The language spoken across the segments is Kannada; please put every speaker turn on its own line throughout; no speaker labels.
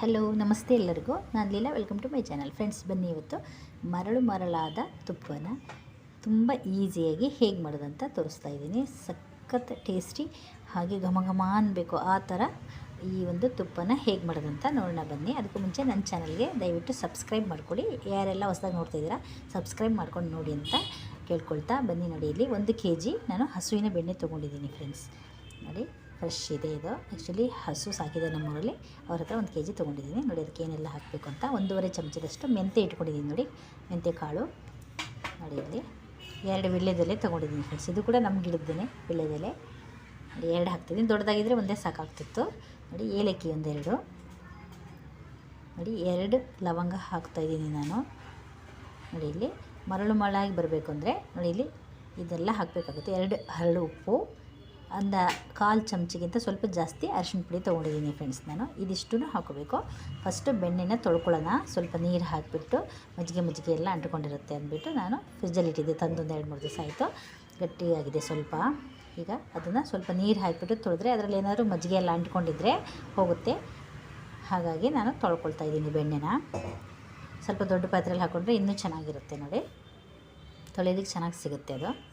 ಹಲೋ, ನಮಸ್ತೆ ಎಲ್ಲರಿಗೂ. ನಾನು Leela, welcome to my channel. Friends, ಬನ್ನಿ ಇವತ್ತು ಮರಳು ಮರಳಾದ ತುಪ್ಪನ ತುಂಬ ಈಸಿಯಾಗಿ ಹೇಗೆ ಮಾಡೋದಂತ ತೋರಿಸ್ತಾ ಇದ್ದೀನಿ. ಸಖತ್ ಟೇಸ್ಟಿ, ಹಾಗೆ ಘಮ ಘಮ ಅನ್ಬೇಕು ಆ ಥರ ಈ ಒಂದು ತುಪ್ಪನ ಹೇಗೆ ಮಾಡೋದಂತ ನೋಡೋಣ ಬನ್ನಿ. ಅದಕ್ಕೂ ಮುಂಚೆ ನನ್ನ ಚಾನಲ್ಗೆ ದಯವಿಟ್ಟು ಸಬ್ಸ್ಕ್ರೈಬ್ ಮಾಡ್ಕೊಳ್ಳಿ. ಯಾರೆಲ್ಲ ಹೊಸದಾಗಿ ನೋಡ್ತಾ ಇದ್ದೀರಾ ಸಬ್ಸ್ಕ್ರೈಬ್ ಮಾಡ್ಕೊಂಡು ನೋಡಿ ಅಂತ ಕೇಳ್ಕೊಳ್ತಾ ಬನ್ನಿ. ನೋಡಿ, ಇಲ್ಲಿ ಒಂದು ಕೆ ನಾನು ಹಸುವಿನ ಬೆಣ್ಣೆ ತೊಗೊಂಡಿದ್ದೀನಿ, ಫ್ರೆಂಡ್ಸ್. ನೋಡಿ. ಫ್ರೆಶ್ ಇದೆ ಇದು. ಆ್ಯಕ್ಚುಲಿ ಹಸು ಸಾಕಿದೆ ನಮ್ಮೂರಲ್ಲಿ. ಅವ್ರ ಹತ್ರ ಒಂದು ಕೆ ಜಿ ತೊಗೊಂಡಿದ್ದೀನಿ ನೋಡಿ, ಅದಕ್ಕೆ ಏನೆಲ್ಲ ಹಾಕಬೇಕು ಅಂತ ಒಂದೂವರೆ ಚಮಚದಷ್ಟು ಮೆಂತೆ ಇಟ್ಕೊಂಡಿದ್ದೀನಿ ನೋಡಿ. ಮೆಂತೆ ಕಾಳು. ನೋಡಿ ಇಲ್ಲಿ. ಎರಡು ವಿಳ್ಯದೆಲೆ ತೊಗೊಂಡಿದ್ದೀನಿ ಫ್ರೆಂಡ್ಸ್ ಇದು ಕೂಡ ನಮ್ಮ ಗಿಡದ್ದೇನೆ ವಿಳ್ಯದೆಲೆ ನೋಡಿ, ಎರಡು ಹಾಕ್ತಿದ್ದೀನಿ ದೊಡ್ಡದಾಗಿದ್ದರೆ ಒಂದೇ ಸಾಕಾಗ್ತಿತ್ತು. ನೋಡಿ, ಏಲಕ್ಕಿ ಒಂದೆರಡು. ನೋಡಿ, ಎರಡು ಲವಂಗ ಹಾಕ್ತಾಯಿದ್ದೀನಿ ನಾನು. ನೋಡಿ ಇಲ್ಲಿ ಮರಳು ಮರಳಾಗಿ ಬರಬೇಕು ಅಂದರೆ, ನೋಡಿ ಇಲ್ಲಿ ಇದೆಲ್ಲ ಹಾಕಬೇಕಾಗುತ್ತೆ. ಎರಡು ಹರಳು ಉಪ್ಪು. ಅಂದ ಕಾಲು ಚಮಚಿಗಿಂತ ಸ್ವಲ್ಪ ಜಾಸ್ತಿ ಅರಿಶಿಣ ಪುಡಿ ತೊಗೊಂಡಿದ್ದೀನಿ ಫ್ರೆಂಡ್ಸ್ ನಾನು. ಇದಿಷ್ಟು ಹಾಕೋಬೇಕು. ಫಸ್ಟು ಬೆಣ್ಣೆನ ತೊಳ್ಕೊಳ್ಳೋಣ. ಸ್ವಲ್ಪ ನೀರು ಹಾಕಿಬಿಟ್ಟು ಮಜ್ಜಿಗೆ ಮಜ್ಜಿಗೆ ಎಲ್ಲ ಅಂಟ್ಕೊಂಡಿರುತ್ತೆ ಅಂದ್ಬಿಟ್ಟು ನಾನು ಫ್ರಿಜ್ಜಲ್ಲಿ ಇಟ್ಟಿದ್ದೆ. ತಂದೊಂದು ಎರಡು, ಮೂರು ದಿವಸ ಆಯಿತು. ಗಟ್ಟಿಯಾಗಿದೆ ಸ್ವಲ್ಪ. ಈಗ ಅದನ್ನು ಸ್ವಲ್ಪ ನೀರು ಹಾಕಿಬಿಟ್ಟು ತೊಳೆದ್ರೆ ಅದರಲ್ಲಿ ಏನಾದರೂ ಮಜ್ಜಿಗೆ ಎಲ್ಲ ಅಂಟ್ಕೊಂಡಿದ್ರೆ ಹೋಗುತ್ತೆ. ಹಾಗಾಗಿ ನಾನು ತೊಳ್ಕೊಳ್ತಾ ಇದ್ದೀನಿ ಬೆಣ್ಣೆನ. ಸ್ವಲ್ಪ ದೊಡ್ಡ ಪಾತ್ರೆಯಲ್ಲಿ ಹಾಕ್ಕೊಂಡ್ರೆ ಇನ್ನೂ ಚೆನ್ನಾಗಿರುತ್ತೆ ನೋಡಿ. ತೊಳೆಯೋದಕ್ಕೆ ಚೆನ್ನಾಗಿ ಸಿಗುತ್ತೆ ಅದು.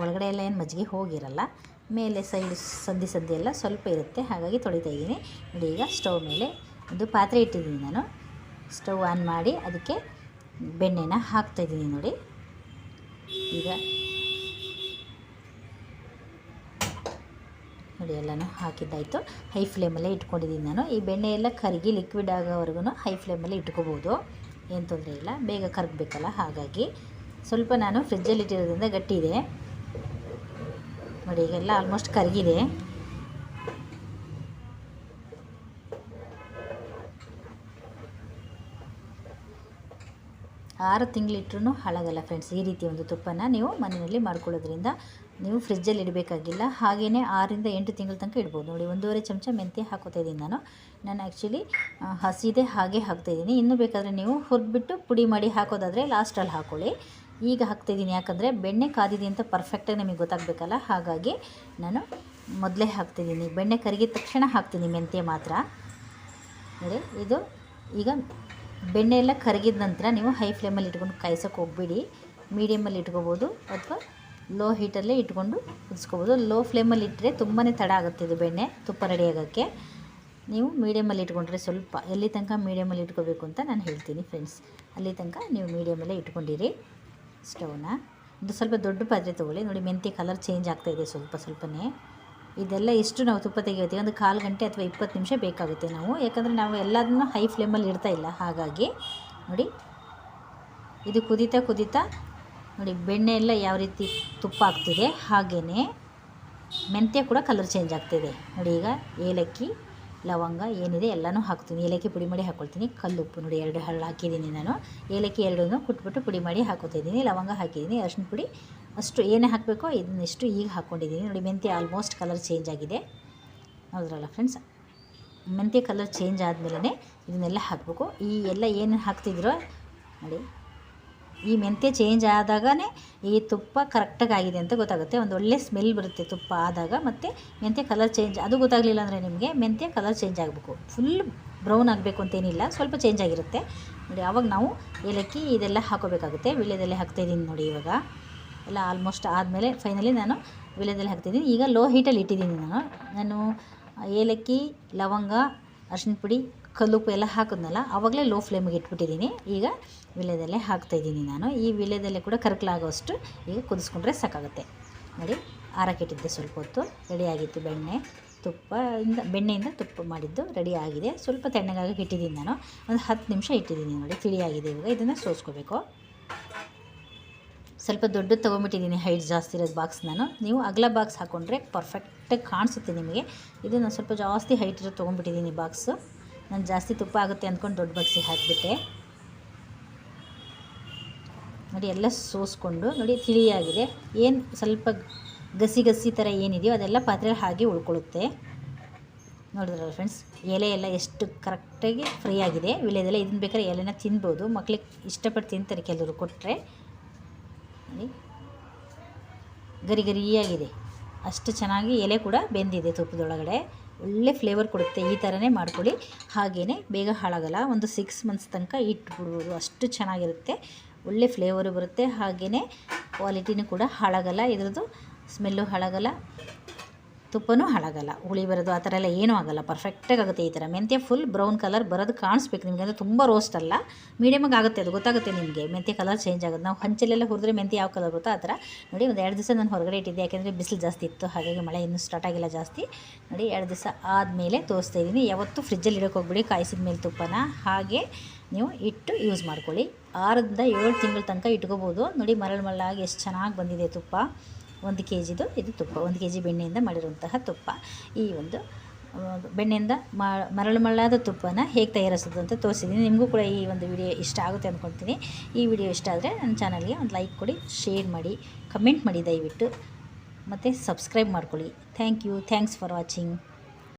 ಒಳಗಡೆ ಎಲ್ಲ ಏನು ಮಜ್ಜಿಗೆ ಹೋಗಿರಲ್ಲ, ಮೇಲೆ ಸೈಡ್ ಸಂದಿ ಸಂದಿ ಎಲ್ಲ ಸ್ವಲ್ಪ ಇರುತ್ತೆ. ಹಾಗಾಗಿ ತೊಳಿತಾ ಇದ್ದೀನಿ. ನೋಡಿ, ಈಗ ಸ್ಟವ್ ಮೇಲೆ ಒಂದು ಪಾತ್ರೆ ಇಟ್ಟಿದ್ದೀನಿ ನಾನು. ಸ್ಟವ್ ಆನ್ ಮಾಡಿ ಅದಕ್ಕೆ ಬೆಣ್ಣೆನ ಹಾಕ್ತಾಯಿದ್ದೀನಿ ನೋಡಿ. ಈಗ ನೋಡಿ, ಎಲ್ಲನೂ ಹಾಕಿದ್ದಾಯಿತು. ಹೈ ಫ್ಲೇಮಲ್ಲೇ ಇಟ್ಕೊಂಡಿದ್ದೀನಿ ನಾನು. ಈ ಬೆಣ್ಣೆ ಎಲ್ಲ ಕರಗಿ ಲಿಕ್ವಿಡ್ ಆಗೋವರೆಗೂ ಹೈ ಫ್ಲೇಮಲ್ಲೇ ಇಟ್ಕೋಬೋದು. ಏನು ತೊಂದರೆ ಇಲ್ಲ. ಬೇಗ ಕರಗಬೇಕಲ್ಲ. ಹಾಗಾಗಿ ಸ್ವಲ್ಪ ನಾನು ಫ್ರಿಜ್ಜಲ್ಲಿ ಇಟ್ಟಿರೋದ್ರಿಂದ ಗಟ್ಟಿ ಇದೆ ನೋಡಿ, ಈಗೆಲ್ಲ ಆಲ್ಮೋಸ್ಟ್ ಕರಗಿದೆ. ಆರು ತಿಂಗಳಿಟ್ರೂ ಹಾಳಾಗಲ್ಲ ಫ್ರೆಂಡ್ಸ್ ಈ ರೀತಿ ಒಂದು ತುಪ್ಪನ ನೀವು ಮನೆಯಲ್ಲಿ ಮಾಡ್ಕೊಳ್ಳೋದ್ರಿಂದ ನೀವು ಫ್ರಿಜ್ಜಲ್ಲಿ ಇಡಬೇಕಾಗಿಲ್ಲ. ಹಾಗೆಯೇ ಆರರಿಂದ ಎಂಟು ತಿಂಗಳ ತನಕ ಇಡ್ಬೋದು. ನೋಡಿ, ಒಂದೂವರೆ ಚಮಚ ಮೆಂತ್ಯ ಹಾಕೋತಾ ಇದ್ದೀನಿ ನಾನು. ನಾನು ಆ್ಯಕ್ಚುಲಿ ಹಸಿದೆ ಹಾಗೆ ಹಾಕ್ತಾಯಿದ್ದೀನಿ ಇನ್ನೂ ಬೇಕಾದರೆ ನೀವು ಹುರಿದ್ಬಿಟ್ಟು ಪುಡಿ ಮಾಡಿ ಹಾಕೋದಾದರೆ ಲಾಸ್ಟಲ್ಲಿ ಹಾಕ್ಕೊಳ್ಳಿ ಈಗ ಹಾಕ್ತಿದ್ದೀನಿ. ಯಾಕಂದರೆ ಬೆಣ್ಣೆ ಕಾದಿದೆ ಅಂತ ಪರ್ಫೆಕ್ಟಾಗಿ ನಿಮಗೆ ಗೊತ್ತಾಗಬೇಕಲ್ಲ? ಹಾಗಾಗಿ ನಾನು ಮೊದಲೇ ಹಾಕ್ತಿದ್ದೀನಿ. ಬೆಣ್ಣೆ ಕರಿಗಿದ ತಕ್ಷಣ ಹಾಕ್ತೀನಿ ಮೆಂತ್ಯ ಮಾತ್ರ. ನೋಡಿ, ಇದು ಈಗ ಬೆಣ್ಣೆ ಎಲ್ಲ ಕರಗಿದ ನಂತರ ನೀವು ಹೈ ಫ್ಲೇಮಲ್ಲಿ ಇಟ್ಕೊಂಡು ಕಾಯಿಸೋಕೆ ಹೋಗ್ಬೇಡಿ. ಮೀಡಿಯಮಲ್ಲಿ ಇಟ್ಕೋಬೋದು ಅಥವಾ ಲೋ ಹೀಟಲ್ಲೇ ಇಟ್ಕೊಂಡು ಕುದಿಸ್ಕೋಬೋದು ಲೋ ಫ್ಲೇಮಲ್ಲಿ ಇಟ್ಟರೆ ತುಂಬಾ ತಡ ಆಗುತ್ತೆ ಇದು ಬೆಣ್ಣೆ ತುಪ್ಪ ರೆಡಿ ಆಗೋಕ್ಕೆ. ನೀವು ಮೀಡಿಯಮಲ್ಲಿ ಇಟ್ಕೊಂಡ್ರೆ ಸ್ವಲ್ಪ ಎಲ್ಲಿ ತನಕ ಮೀಡಿಯಮಲ್ಲಿ ಇಟ್ಕೋಬೇಕು ಅಂತ ನಾನು ಹೇಳ್ತೀನಿ ಫ್ರೆಂಡ್ಸ್ ಅಲ್ಲಿ ತನಕ ನೀವು ಮೀಡಿಯಮಲ್ಲೇ ಇಟ್ಕೊಂಡಿರಿ. ಸ್ಟವ್ನ ಒಂದು ಸ್ವಲ್ಪ ದೊಡ್ಡ ಪಾತ್ರೆ ತೊಗೊಳ್ಳಿ. ನೋಡಿ ಮೆಂತ್ಯ ಕಲರ್ ಚೇಂಜ್ ಆಗ್ತಾಯಿದೆ ಸ್ವಲ್ಪ ಸ್ವಲ್ಪನೇ. ಇದೆಲ್ಲ ಎಷ್ಟು ನಾವು ತುಪ್ಪ ತೆಗಿತೀವಿ ಒಂದು ಕಾಲು ಗಂಟೆ ಅಥವಾ ಇಪ್ಪತ್ತು ನಿಮಿಷ ಬೇಕಾಗುತ್ತೆ ನಾವು. ಯಾಕಂದರೆ ನಾವು ಎಲ್ಲದನ್ನು ಹೈ ಫ್ಲೇಮಲ್ಲಿ ಇಡ್ತಾ ಇಲ್ಲ. ಹಾಗಾಗಿ, ನೋಡಿ. ಇದು ಕುದೀತಾ ಕುದೀತಾ, ನೋಡಿ, ಬೆಣ್ಣೆ ಎಲ್ಲ ಯಾವ ರೀತಿ ತುಪ್ಪ ಆಗ್ತಿದೆ ಹಾಗೆಯೇ ಮೆಂತ್ಯ ಕೂಡ ಕಲರ್ ಚೇಂಜ್ ಆಗ್ತಿದೆ. ನೋಡಿ ಈಗ ಏಲಕ್ಕಿ. ಲವಂಗ ಏನಿದೆ ಎಲ್ಲನೂ ಹಾಕ್ತೀನಿ. ಏಲಕ್ಕಿ ಪುಡಿ ಮಾಡಿ ಹಾಕ್ಕೊಳ್ತೀನಿ ಕಲ್ಲುಪ್ಪು ನೋಡಿ ಎರಡು ಹರಳು ಹಾಕಿದ್ದೀನಿ ನಾನು. ಏಲಕ್ಕಿ ಎರಡೂ ಕುಟ್ಬಿಟ್ಟು ಪುಡಿ ಮಾಡಿ ಹಾಕೋತಿದ್ದೀನಿ ಲವಂಗ ಹಾಕಿದ್ದೀನಿ. ಅರಿಶಿನ ಪುಡಿ ಅಷ್ಟು ಏನೇ ಹಾಕಬೇಕೋ ಇದನ್ನಿಷ್ಟು ಈಗ ಹಾಕ್ಕೊಂಡಿದ್ದೀನಿ ನೋಡಿ, ಮೆಂತ್ಯ ಆಲ್ಮೋಸ್ಟ್ ಕಲರ್ ಚೇಂಜ್ ಆಗಿದೆ. ಹೌದ್ರಲ್ಲ ಫ್ರೆಂಡ್ಸ್ ಮೆಂತ್ಯ ಕಲರ್ ಚೇಂಜ್ ಆದಮೇಲೆ ಇದನ್ನೆಲ್ಲ ಹಾಕಬೇಕು. ಈ ಎಲ್ಲ ಏನು ಹಾಕ್ತಿದ್ರೋ, ನೋಡಿ ಈ ಮೆಂತ್ಯ ಚೇಂಜ್ ಆದಾಗನೇ ಈ ತುಪ್ಪ ಕರೆಕ್ಟಾಗಿ ಆಗಿದೆ ಅಂತ ಗೊತ್ತಾಗುತ್ತೆ. ಒಂದು ಒಳ್ಳೆ ಸ್ಮೆಲ್ ಬರುತ್ತೆ ತುಪ್ಪ ಆದಾಗ ಮತ್ತು ಮೆಂತ್ಯ ಕಲರ್ ಚೇಂಜ್ ಅದು ಗೊತ್ತಾಗಲಿಲ್ಲ ಅಂದರೆ ನಿಮಗೆ ಮೆಂತ್ಯ ಕಲರ್ ಚೇಂಜ್ ಆಗಬೇಕು. ಫುಲ್ ಬ್ರೌನ್ ಆಗಬೇಕು ಅಂತೇನಿಲ್ಲ ಸ್ವಲ್ಪ ಚೇಂಜ್ ಆಗಿರುತ್ತೆ. ನೋಡಿ ಆವಾಗ ನಾವು ಏಲಕ್ಕಿ ಇದೆಲ್ಲ ಹಾಕೋಬೇಕಾಗುತ್ತೆ. ವಿಳ್ಯದಲ್ಲಿ ಹಾಕ್ತಾಯಿದ್ದೀನಿ ನೋಡಿ ಇವಾಗ. ಎಲ್ಲ ಆಲ್ಮೋಸ್ಟ್ ಆದಮೇಲೆ ಫೈನಲಿ ನಾನು ವಿಳ್ಯದಲ್ಲಿ ಹಾಕ್ತಿದ್ದೀನಿ ಈಗ ಲೋ ಹೀಟಲ್ಲಿ ಇಟ್ಟಿದ್ದೀನಿ ನಾನು. ನಾನು ಏಲಕ್ಕಿ, ಲವಂಗ ಅರ್ಶಿನ ಪುಡಿ ಕಲ್ಲುಪ್ಪು ಎಲ್ಲ ಹಾಕಿದ್ನಲ್ಲ ಆವಾಗಲೇ ಲೋ ಫ್ಲೇಮಿಗೆ ಇಟ್ಬಿಟ್ಟಿದ್ದೀನಿ ಈಗ ವಿಲೇದಲ್ಲೇ ಹಾಕ್ತಾಯಿದ್ದೀನಿ ನಾನು. ಈ ವಿಲೇದಲ್ಲೇ ಕೂಡ ಕರ್ಕಲಾಗೋಷ್ಟು ಈಗ ಕುದಿಸ್ಕೊಂಡ್ರೆ ಸಾಕಾಗುತ್ತೆ. ನೋಡಿ, ಆರಕ್ಕಿಟ್ಟಿದ್ದೆ ಸ್ವಲ್ಪ ಹೊತ್ತು. ರೆಡಿಯಾಗಿತ್ತು ಬೆಣ್ಣೆ, ತುಪ್ಪ ಇಂದ, ಬೆಣ್ಣೆಯಿಂದ ತುಪ್ಪ ಮಾಡಿದ್ದು ರೆಡಿ ಆಗಿದೆ. ಸ್ವಲ್ಪ ತೆಣ್ಣಗಾಗಿ ಇಟ್ಟಿದ್ದೀನಿ ನಾನು. ಒಂದು ಹತ್ತು ನಿಮಿಷ ಇಟ್ಟಿದ್ದೀನಿ ನೋಡಿ, ತಿಳಿಯಾಗಿದೆ ಇವಾಗ. ಇದನ್ನು ಸೋಸ್ಕೋಬೇಕು. ಸ್ವಲ್ಪ ದೊಡ್ಡದು ತೊಗೊಂಬಿಟ್ಟಿದ್ದೀನಿ ಹೈಟ್ ಜಾಸ್ತಿ ಇರೋದು ಬಾಕ್ಸ್ ನಾನು. ನೀವು ಅಗಲ ಬಾಕ್ಸ್ ಹಾಕ್ಕೊಂಡ್ರೆ ಪರ್ಫೆಕ್ಟಾಗಿ ಕಾಣಿಸುತ್ತೆ ನಿಮಗೆ. ಇದನ್ನು ನಾನು ಸ್ವಲ್ಪ ಜಾಸ್ತಿ ಹೈಟ್ ಇರೋದು ತೊಗೊಂಬಿಟ್ಟಿದ್ದೀನಿ ಬಾಕ್ಸು ನಾನು ಜಾಸ್ತಿ ತುಪ್ಪ ಆಗುತ್ತೆ ಅಂದ್ಕೊಂಡು ದೊಡ್ಡ ಬಗ್ಸಿ ಹಾಕಿಬಿಟ್ಟೆ. ನೋಡಿ, ಎಲ್ಲ ಸೋಸ್ಕೊಂಡು, ನೋಡಿ, ತಿಳಿಯಾಗಿದೆ. ಏನು ಸ್ವಲ್ಪ ಗಸಿ ಗಸಿ ಥರ ಏನಿದೆಯೋ ಅದೆಲ್ಲ ಪಾತ್ರೆ ಹಾಗೆ ಉಳ್ಕೊಳ್ಳುತ್ತೆ. ನೋಡಿದ್ರಲ್ಲ ಫ್ರೆಂಡ್ಸ್ ಎಲೆ ಎಲ್ಲ ಎಷ್ಟು ಕರೆಕ್ಟಾಗಿ ಫ್ರೀ ಆಗಿದೆ. ವಿಳೆದೆಲ್ಲ ಇದನ್ನ ಬೇಕಾದ್ರೆ ಎಲೆನ ತಿನ್ಬೋದು. ಮಕ್ಳಿಗೆ ಇಷ್ಟಪಟ್ಟು ತಿಂತಾರೆ ಕೆಲವರು ಕೊಟ್ಟರೆ ಗರಿ ಗರಿಯಾಗಿದೆ. ಅಷ್ಟು ಚೆನ್ನಾಗಿ ಎಲೆ ಕೂಡ ಬೆಂದಿದೆ ತುಪ್ಪದೊಳಗಡೆ. ಒಳ್ಳೆ ಫ್ಲೇವರ್ ಕೊಡುತ್ತೆ ಈ ಥರನೇ ಮಾಡ್ಕೊಳ್ಳಿ. ಹಾಗೆಯೇ ಬೇಗ ಹಾಳಾಗಲ್ಲ. ಒಂದು ಸಿಕ್ಸ್ ಮಂತ್ಸ್ ತನಕ ಇಟ್ಬಿಡ್ಬೋದು. ಅಷ್ಟು ಚೆನ್ನಾಗಿರುತ್ತೆ. ಒಳ್ಳೆ ಫ್ಲೇವರು ಬರುತ್ತೆ. ಹಾಗೆಯೇ ಕ್ವಾಲಿಟಿನೂ ಕೂಡ ಹಾಳಾಗಲ್ಲ. ಇದರದ್ದು ಸ್ಮೆಲ್ಲು ಹಾಳಾಗಲ್ಲ. ತುಪ್ಪನೂ ಹಾಳಾಗಲ್ಲ. ಹುಳಿ ಬರೋದು ಆ ಥರ ಎಲ್ಲ ಏನೂ ಆಗಲ್ಲ. ಪರ್ಫೆಕ್ಟಾಗಿ ಆಗುತ್ತೆ ಈ ಥರ. ಮೆಂತ್ಯ ಫುಲ್ ಬ್ರೌನ್ ಕಲರ್ ಬರೋದು ಕಾಣಿಸ್ಬೇಕು ನಿಮಗೆ. ಅಂದರೆ ತುಂಬ ರೋಸ್ಟ್ ಅಲ್ಲ. ಮೀಡಿಯಮಾಗಿ ಆಗುತ್ತೆ ಅದು. ಗೊತ್ತಾಗುತ್ತೆ ನಿಮಗೆ. ಮೆಂತ್ಯ ಕಲರ್ ಚೇಂಜ್ ಆಗುತ್ತೆ. ನಾವು ಹಂಚಲೆಲ್ಲ ಹುರಿದ್ರೆ ಮೆಂತ್ಯ ಯಾವ ಕಲರ್ ಬರುತ್ತೋ ಆ ಥರ. ನೋಡಿ ಒಂದು ಎರಡು ದಿವಸ ನಾನು ಹೊರಗಡೆ ಇಟ್ಟಿದ್ದೆ. ಯಾಕೆಂದರೆ ಬಿಸಿಲು ಜಾಸ್ತಿ ಇತ್ತು. ಹಾಗಾಗಿ ಮಳೆ ಇನ್ನೂ ಸ್ಟಾರ್ಟ್ ಆಗಿಲ್ಲ ಜಾಸ್ತಿ. ನೋಡಿ ಎರಡು ದಿವಸ ಆದಮೇಲೆ ತೋರಿಸ್ತಾ ಇದ್ದೀನಿ. ಯಾವತ್ತೂ ಫ್ರಿಜ್ಜಲ್ಲಿ ಇಡೋಕೆ ಹೋಗ್ಬಿಡಿ. ಕಾಯಿಸಿದ ಮೇಲೆ ತುಪ್ಪನ. ಹಾಗೆ ನೀವು ಇಟ್ಟು ಯೂಸ್ ಮಾಡ್ಕೊಳ್ಳಿ. ಆರರಿಂದ ಏಳು ತಿಂಗಳ ತನಕ ಇಟ್ಕೋಬೋದು. ನೋಡಿ ಮರಳು ಮರಳಾಗಿ ಎಷ್ಟು ಚೆನ್ನಾಗಿ ಬಂದಿದೆ ತುಪ್ಪ. ಒಂದು ಕೆ ಜಿದು ಇದು ತುಪ್ಪ, ಒಂದು ಕೆ ಜಿ ಬೆಣ್ಣೆಯಿಂದ ಮಾಡಿರುವಂತಹ ತುಪ್ಪ. ಈ ಒಂದು ಬೆಣ್ಣೆಯಿಂದ ಮರಳು ಮರಳಾದ ತುಪ್ಪನ ಹೇಗೆ ತಯಾರಿಸೋದು ಅಂತ ತೋರಿಸಿದ್ದೀನಿ. ನಿಮಗೂ ಕೂಡ ಈ ಒಂದು ವಿಡಿಯೋ ಇಷ್ಟ ಆಗುತ್ತೆ ಅಂದ್ಕೊಳ್ತೀನಿ. ಈ ವಿಡಿಯೋ ಇಷ್ಟ ಆದರೆ ನನ್ನ ಚಾನಲ್ಗೆ ಒಂದು ಲೈಕ್ ಕೊಡಿ, ಶೇರ್ ಮಾಡಿ, ಕಮೆಂಟ್ ಮಾಡಿ ದಯವಿಟ್ಟು. ಮತ್ತು ಸಬ್ಸ್ಕ್ರೈಬ್ ಮಾಡ್ಕೊಳ್ಳಿ. Thank you, thanks for watching.